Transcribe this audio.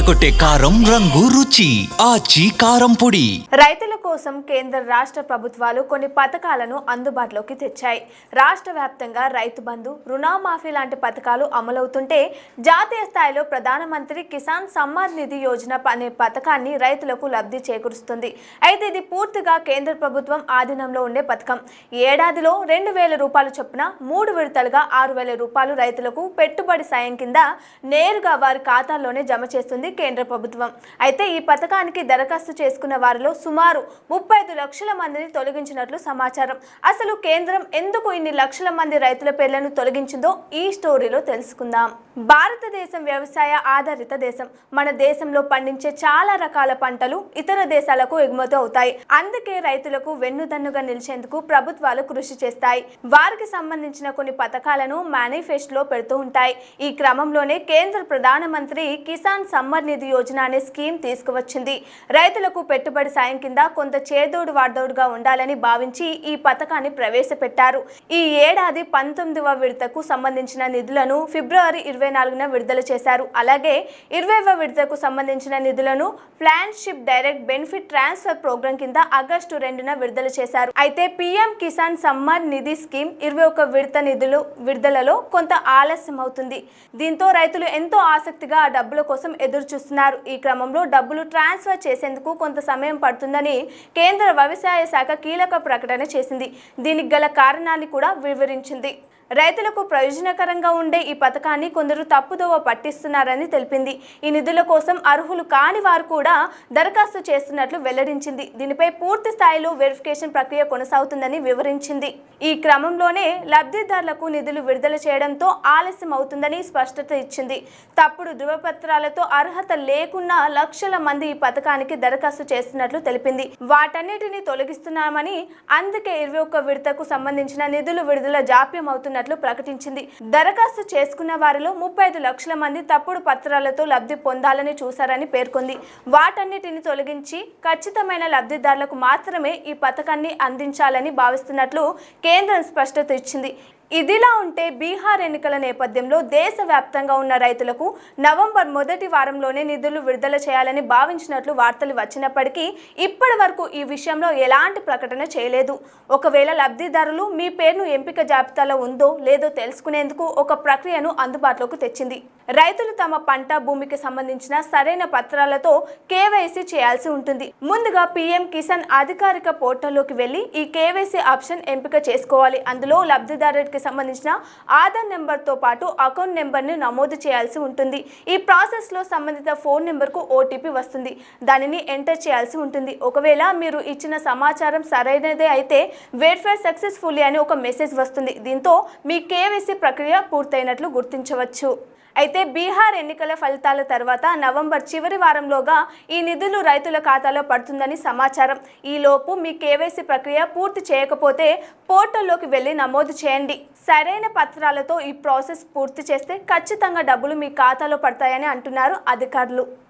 అదరకొట్టే కారం రంగు రుచి ఆచి కారం పొడి. రైతుల కోసం కేంద్ర రాష్ట్ర ప్రభుత్వాలు కొన్ని పథకాలను అందుబాటులోకి తెచ్చాయి. రాష్ట్ర వ్యాప్తంగా రైతు బంధు రుణమాఫీ లాంటి పథకాలు అమలవుతుంటే జాతీయ స్థాయిలో ప్రధానమంత్రి కిసాన్ సమ్మాన్ నిధి యోజన అనే పథకాన్ని రైతులకు లబ్ధి చేకూరుస్తుంది. అయితే ఇది పూర్తిగా కేంద్ర ప్రభుత్వం ఆధీనంలో ఉండే పథకం. ఏడాదిలో రెండు వేల రూపాయలు చొప్పున మూడు విడతలుగా ఆరు వేల రూపాయలు రైతులకు పెట్టుబడి సాయం కింద నేరుగా వారి ఖాతాల్లోనే జమ చేస్తుంది కేంద్ర ప్రభుత్వం. అయితే ఈ పథకానికి దరఖాస్తు చేసుకున్న వారిలో సుమారు ముప్పై ఐదు లక్షల మందిని తొలగించినట్లు సమాచారం. అసలు కేంద్రం ఎందుకు ఇన్ని లక్షల మంది రైతుల పేర్లను తొలగించిందో ఈ స్టోరీలో తెలుసుకుందాం. భారతదేశం వ్యవసాయ ఆధారిత దేశం. మన దేశంలో పండించే చాలా రకాల పంటలు ఇతర దేశాలకు ఎగుమతి అవుతాయి. అందుకే రైతులకు వెన్నుదన్నుగా నిలిచేందుకు ప్రభుత్వాలు కృషి చేస్తాయి. వారికి సంబంధించిన కొన్ని పథకాలను మేనిఫెస్టోలో పెడుతూ ఉంటాయి. ఈ క్రమంలోనే కేంద్ర ప్రధానమంత్రి కిసాన్ సమ్మర్ నిధి యోజన అనే స్కీమ్ తీసుకువచ్చింది. రైతులకు పెట్టుబడి సాయం కింద కొంత చేదోడు వాడదోడుగా ఉండాలని భావించి ఈ పథకాన్ని ప్రవేశపెట్టారు. ఈ ఏడాది పంతొమ్మిదవ విడతకు సంబంధించిన నిధులను ఫిబ్రవరి ఇరవై నాలుగున విడుదల చేశారు. అలాగే ఇరవైవ విడతకు సంబంధించిన నిధులను ప్లాన్షిప్ డైరెక్ట్ బెనిఫిట్ ట్రాన్స్ఫర్ ప్రోగ్రాం కింద ఆగస్టు రెండున విడుదల చేశారు. అయితే పీఎం కిసాన్ సమ్మాన్ నిధి స్కీమ్ ఇరవై ఒక విడత నిధులు విడుదలలో కొంత ఆలస్యం అవుతుంది దీంతో రైతులు ఎంతో ఆసక్తిగా ఆ డబ్బుల కోసం ఎదురు చూస్తున్నారు. ఈ క్రమంలో డబ్బులు ట్రాన్స్ఫర్ చేసేందుకు కొంత సమయం పడుతుందని కేంద్ర వ్యవసాయ శాఖ కీలక ప్రకటన చేసింది. దీనికి గల కారణాన్ని కూడా వివరించింది. రైతులకు ప్రయోజనకరంగా ఉండే ఈ పథకాన్ని కొందరు తప్పుదోవ పట్టిస్తున్నారని తెలిపింది. ఈ నిధుల కోసం అర్హులు కాని వారు కూడా దరఖాస్తు చేస్తున్నట్లు వెల్లడించింది. దీనిపై పూర్తి స్థాయిలో వెరిఫికేషన్ ప్రక్రియ కొనసాగుతుందని వివరించింది. ఈ క్రమంలోనే లబ్ధిదారులకు నిధులు విడుదల చేయడంతో ఆలస్యం అవుతుందని స్పష్టత ఇచ్చింది. తప్పుడు ధృవపత్రాలతో అర్హత లేకున్నా లక్షల మంది ఈ పథకానికి దరఖాస్తు చేస్తున్నట్లు తెలిపింది. వాటన్నిటిని తొలగిస్తున్నామని అందుకే ఇరవై ఒక్క విడతకు సంబంధించిన నిధులు విడుదల జాప్యం అవుతున్నట్లు ప్రకటించింది. దరఖాస్తు చేసుకున్న వారిలో ముప్పై ఐదు లక్షల మంది తప్పుడు పత్రాలతో లబ్ధి పొందాలని చూశారని పేర్కొంది. వాటన్నిటిని తొలగించి ఖచ్చితమైన లబ్ధిదారులకు మాత్రమే ఈ పథకాన్ని అందించాలని భావిస్తున్నట్లు కేంద్రం స్పష్టత ఇచ్చింది. ఇదిలా ఉంటే బీహార్ ఎన్నికల నేపథ్యంలో దేశవ్యాప్తంగా ఉన్న రైతులకు నవంబర్ మొదటి వారంలోనే నిధులు విడుదల చేయాలని భావించినట్లు వార్తలు వచ్చినప్పటికీ ఇప్పటి వరకు ఈ విషయంలో ఎలాంటి ప్రకటన చేయలేదు. ఒకవేళ లబ్ధిదారులు మీ పేరును ఎంపిక జాబితాలో ఉందో లేదో తెలుసుకునేందుకు ఒక ప్రక్రియను అందుబాటులోకి తెచ్చింది. రైతులు తమ పంట భూమికి సంబంధించిన సరైన పత్రాలతో కేవైసీ చేయాల్సి ఉంటుంది. ముందుగా పీఎం కిసాన్ అధికారిక పోర్టల్లోకి వెళ్ళి ఈ కేవైసీ ఆప్షన్ ఎంపిక చేసుకోవాలి. అందులో లబ్ధిదారుడికి సంబంధించిన ఆధార్ నెంబర్తో పాటు అకౌంట్ నెంబర్ని నమోదు చేయాల్సి ఉంటుంది. ఈ ప్రాసెస్లో సంబంధిత ఫోన్ నెంబర్కు ఓటీపీ వస్తుంది. దానిని ఎంటర్ చేయాల్సి ఉంటుంది. ఒకవేళ మీరు ఇచ్చిన సమాచారం సరైనదే అయితే వెరిఫై సక్సెస్ఫుల్లీ అని ఒక మెసేజ్ వస్తుంది. దీంతో మీ కేవైసీ ప్రక్రియ పూర్తయినట్లు గుర్తించవచ్చు. అయితే బీహార్ ఎన్నికల ఫలితాల తర్వాత నవంబర్ చివరి వారంలోగా ఈ నిధులు రైతుల ఖాతాలో పడుతుందని సమాచారం. ఈలోపు మీ కేవైసీ ప్రక్రియ పూర్తి చేయకపోతే పోర్టల్లోకి వెళ్ళి నమోదు చేయండి. సరైన పత్రాలతో ఈ ప్రాసెస్ పూర్తి చేస్తే ఖచ్చితంగా డబ్బులు మీ ఖాతాలో పడతాయని అంటున్నారు అధికారులు.